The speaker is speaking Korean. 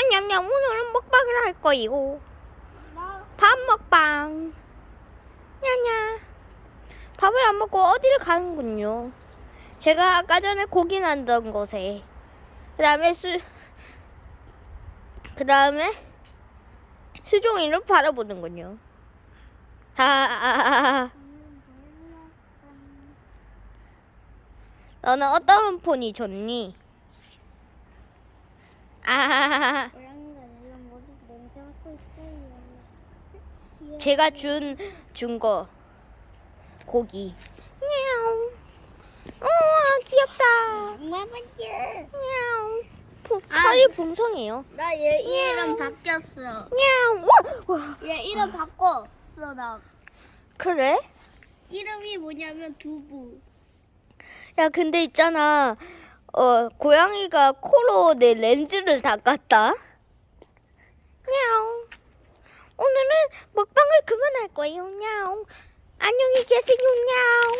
안녕냠 오늘은 먹방을 할 거이고. 나밥 먹방. 냐냐. 밥을 안 먹고 어디를 가는군요? 제가 아까 전에 고기 난던 곳에. 그 다음에 수, 그 다음에 수종이를 바라보는군요. 하하하하. 너는 어떤 폰이 좋니? 아하하하 고양이가 내가 머리 냄새 맡고 있어요. 제가 준 준 거 고기. 냐옹. 우와 귀엽다. 정말 멋져. 냐옹. 부- 아. 털이 풍성해요. 나얘 이름 바뀌었어. 냐옹. 와, 와. 얘 이름 바꿨어 나. 그래? 이름이 뭐냐면 두부. 야 근데 있잖아. 어 고양이가 코로 내 렌즈를 닦았다. 냐옹. 오늘은 먹방을 그만할 거예요. 냐옹. 안녕히 계세요. 냐옹.